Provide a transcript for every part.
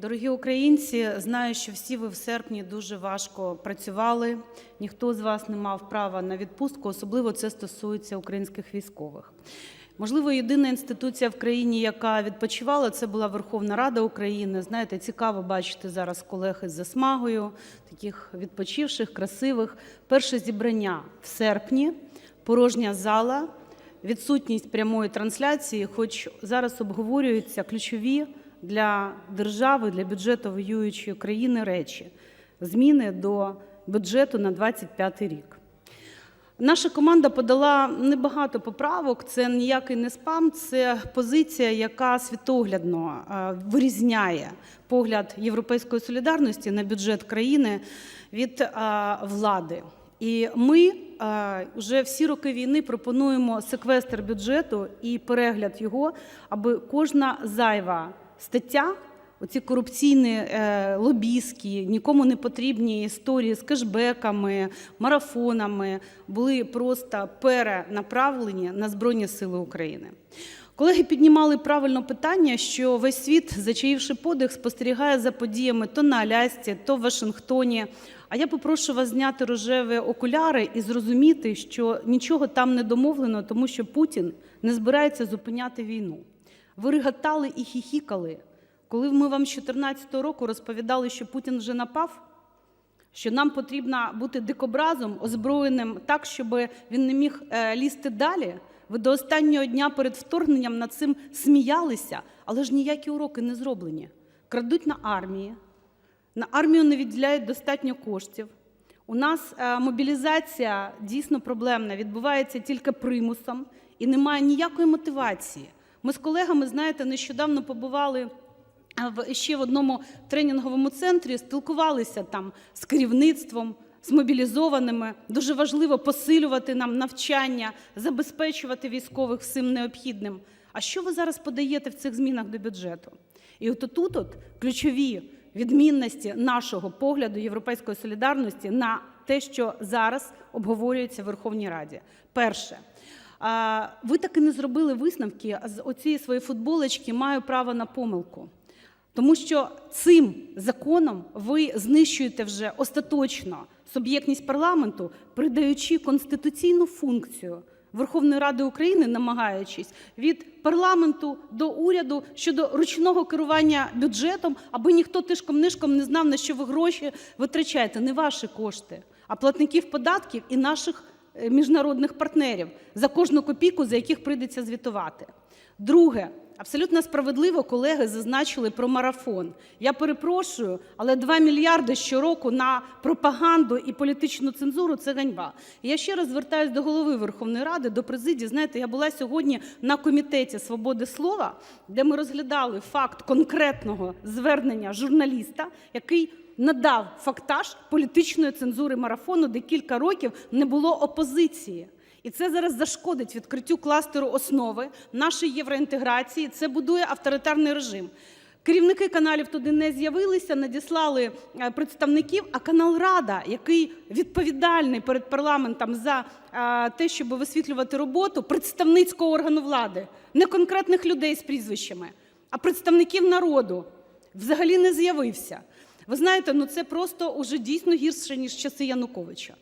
Дорогі українці, знаю, що всі ви в серпні дуже важко працювали. Ніхто з вас не мав права на відпустку, особливо це стосується українських військових. Можливо, єдина інституція в країні, яка відпочивала, це була Верховна Рада України. Знаєте, цікаво бачити зараз колег із засмагою, таких відпочивших, красивих. Перше зібрання в серпні, порожня зала, відсутність прямої трансляції, хоч зараз обговорюються ключові для держави, для бюджету воюючої країни речі зміни до бюджету на 25 рік. Наша команда подала небагато поправок. Це ніякий не спам, це позиція, яка світоглядно е, вирізняє погляд європейської солідарності на бюджет країни від е, влади. І ми е, вже всі роки війни пропонуємо секвестр бюджету і перегляд його, аби кожна зайва стаття, оці корупційні е, лобістські, нікому не потрібні історії з кешбеками, марафонами були просто перенаправлені на Збройні Сили України. Колеги піднімали правильно питання, що весь світ, зачаївши подих, спостерігає за подіями то на Алясці, то в Вашингтоні. А я попрошу вас зняти рожеві окуляри і зрозуміти, що нічого там не домовлено, тому що Путін не збирається зупиняти війну. Ви реготали і хіхікали, коли ми вам з 2014 року розповідали, що Путін вже напав, що нам потрібно бути дикобразом, озброєним так, щоб він не міг е, лізти далі. Ви до останнього дня перед вторгненням над цим сміялися, але ж ніякі уроки не зроблені. Крадуть на армії, на армію не відділяють достатньо коштів. У нас е, мобілізація дійсно проблемна, відбувається тільки примусом і немає ніякої мотивації. Ми з колегами, знаєте, нещодавно побували в ще в одному тренінговому центрі, спілкувалися там з керівництвом, з мобілізованими. Дуже важливо посилювати нам навчання, забезпечувати військових всім необхідним. А що ви зараз подаєте в цих змінах до бюджету? І от тут от ключові відмінності нашого погляду європейської солідарності на те, що зараз обговорюється в Верховній Раді. Перше. Ви таки не зробили висновки з оцієї своєї футболочки «Маю право на помилку». Тому що цим законом ви знищуєте вже остаточно суб'єктність парламенту, придаючи конституційну функцію Верховної Ради України, намагаючись від парламенту до уряду щодо ручного керування бюджетом, аби ніхто тишком-нишком не знав, на що ви гроші витрачаєте. Не ваші кошти, а платників податків і наших міжнародних партнерів за кожну копійку, за яких прийдеться звітувати. Друге. Абсолютно справедливо колеги зазначили про марафон. Я перепрошую, але 2 мільярди щороку на пропаганду і політичну цензуру – це ганьба. Я ще раз звертаюсь до Голови Верховної Ради, до президії. Знаєте, я була сьогодні на Комітеті свободи слова, де ми розглядали факт конкретного звернення журналіста, який надав фактаж політичної цензури марафону, де кілька років не було опозиції. І це зараз зашкодить відкриттю кластеру основи нашої євроінтеграції. Це будує авторитарний режим. Керівники каналів туди не з'явилися, надіслали е, представників. А канал Рада, який відповідальний перед парламентом за е, те, щоб висвітлювати роботу представницького органу влади, не конкретних людей з прізвищами, а представників народу, взагалі не з'явився. Ви знаєте, ну це просто уже дійсно гірше, ніж часи Януковича.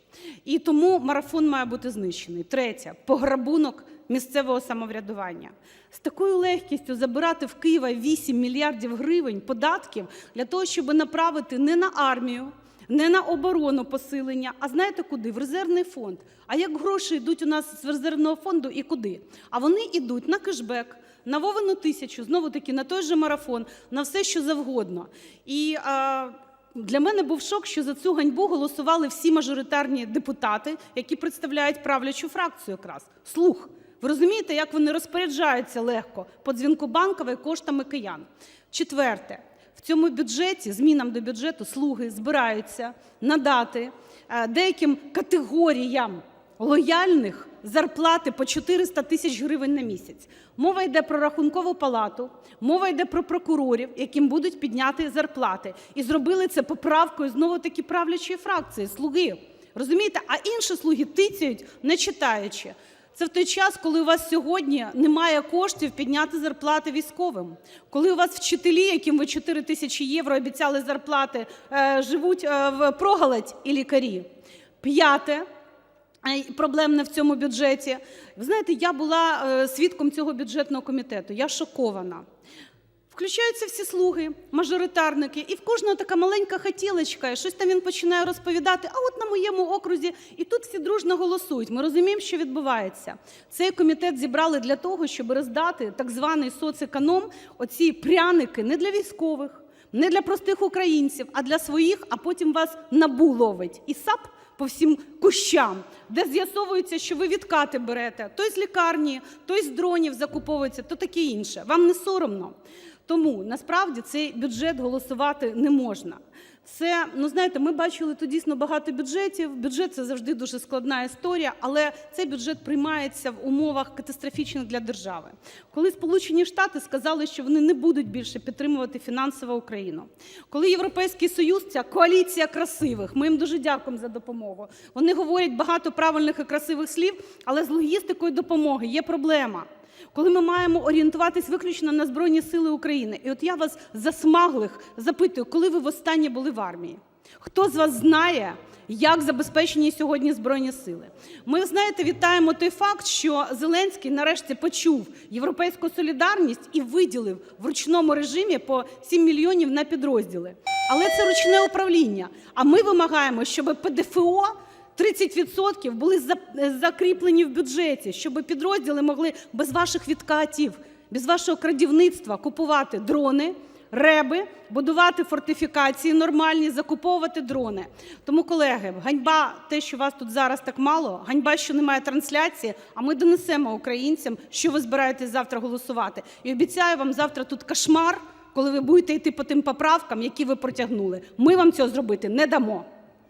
І тому марафон має бути знищений. Третє пограбунок місцевого самоврядування. З такою легкістю забирати в Києва 8 мільярдів гривень податків для того, щоб направити не на армію, не на оборону посилення, а знаєте куди? В резервний фонд. А як гроші йдуть у нас з резервного фонду і куди? А вони йдуть на кешбек, на Вовину тисячу, знову таки на той же марафон, на все, що завгодно. І а, для мене був шок, що за цю ганьбу голосували всі мажоритарні депутати, які представляють правлячу фракцію якраз. Слух. Ви розумієте, як вони розпоряджаються легко по дзвінку Банкової коштами киян? Четверте. В цьому бюджеті, змінам до бюджету, слуги збираються надати е, деяким категоріям лояльних зарплати по 400 тисяч гривень на місяць. Мова йде про Рахункову палату, мова йде про прокурорів, яким будуть підняти зарплати. І зробили це поправкою знову-таки правлячої фракції, "Слуги". Розумієте? А інші "слуги" тицяють, не читаючи. Це в той час, коли у вас сьогодні немає коштів підняти зарплати військовим, коли у вас вчителі, яким ви 4 тисячі євро обіцяли зарплати, е, живуть е, в проголодь і лікарі. П'яте проблемне в цьому бюджеті. Ви знаєте, я була е, свідком цього бюджетного комітету. Я шокована. Включаються всі слуги, мажоритарники, і в кожного така маленька хотілочка, і щось там він починає розповідати. А от на моєму окрузі, і тут всі дружно голосують. Ми розуміємо, що відбувається. Цей комітет зібрали для того, щоб роздати так званий соцеконом, оці пряники не для військових, не для простих українців, а для своїх, а потім вас набу ловить. І САП по всім кущам, де з'ясовується, що ви відкати берете то з лікарні, то з дронів закуповується, то таке інше. Вам не соромно? Тому насправді цей бюджет голосувати не можна. Це, ну знаєте, ми бачили тут дійсно багато бюджетів. Бюджет це завжди дуже складна історія, але цей бюджет приймається в умовах катастрофічних для держави. Коли Сполучені Штати сказали, що вони не будуть більше підтримувати фінансово Україну, коли Європейський Союз, ця коаліція красивих, ми їм дуже дякуємо за допомогу. Вони говорять багато правильних і красивих слів, але з логістикою допомоги є проблема коли ми маємо орієнтуватись виключно на Збройні Сили України. І от я вас засмаглих запитую, коли ви востаннє були в армії? Хто з вас знає, як забезпечені сьогодні Збройні Сили? Ми, знаєте, вітаємо той факт, що Зеленський нарешті почув європейську солідарність і виділив в ручному режимі по 7 мільйонів на підрозділи. Але це ручне управління. А ми вимагаємо, щоб ПДФО 30% були закріплені в бюджеті, щоб підрозділи могли без ваших відкатів, без вашого крадівництва купувати дрони, реби, будувати фортифікації нормальні, закуповувати дрони. Тому, колеги, ганьба те, що вас тут зараз так мало, ганьба, що немає трансляції, а ми донесемо українцям, що ви збираєтесь завтра голосувати. І обіцяю вам завтра тут кошмар, коли ви будете йти по тим поправкам, які ви протягнули. Ми вам цього зробити не дамо.